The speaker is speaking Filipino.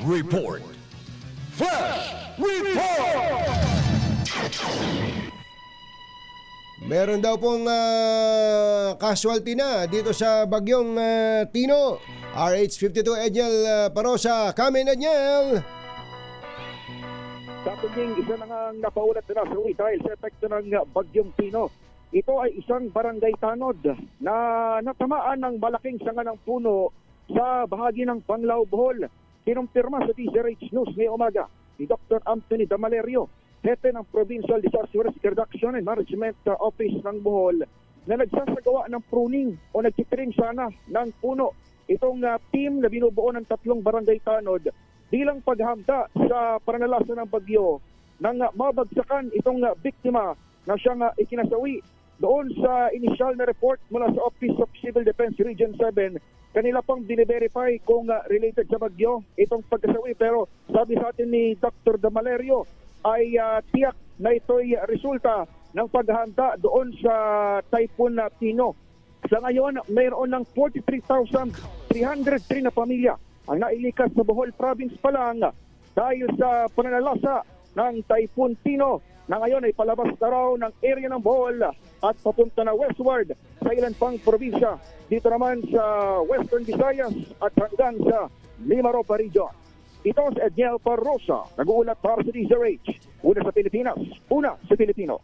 Report. Flash Report! Meron daw pong ah, casualty na dito sa bagyong ah, Tino. RH52 Edgel ah, Parosa, Kamen Edgel. Sa isa na nga napaulat na sa uwi dahil sa epekto ng uh, Bagyong Pino. Ito ay isang barangay tanod na natamaan ng malaking sanga ng puno sa bahagi ng Panglao, Bohol. Kinumpirma sa DZRH News ngayong umaga ni Dr. Anthony Damalerio, Hepe ng Provincial Disaster Risk Reduction and Management Office ng Bohol na nagsasagawa ng pruning o nagtitrim sana ng puno. Itong uh, team na binubuo ng tatlong barangay tanod bilang paghamda sa pananalasa ng bagyo nang uh, mabagsakan itong uh, biktima na siyang uh, ikinasawi doon sa initial na report mula sa Office of Civil Defense Region 7 kanila pang bine-verify kung uh, related sa bagyo itong pagkasawi pero sabi sa atin ni Dr. Damalerio ay uh, tiyak na ito'y resulta ng paghahanda doon sa Typhoon na Tino sa ngayon, mayroon ng 43,303 na pamilya ang nailikas sa Bohol Province pa lang dahil sa pananalasa ng Typhoon Tino na ngayon ay palabas na raw ng area ng Bohol at papunta na westward sa ilan pang probinsya. Dito naman sa Western Visayas at hanggang sa Limaropa Region. Ito si Edniel Parrosa, nag-uulat para sa DZRH. Una sa Pilipinas, una sa Pilipino.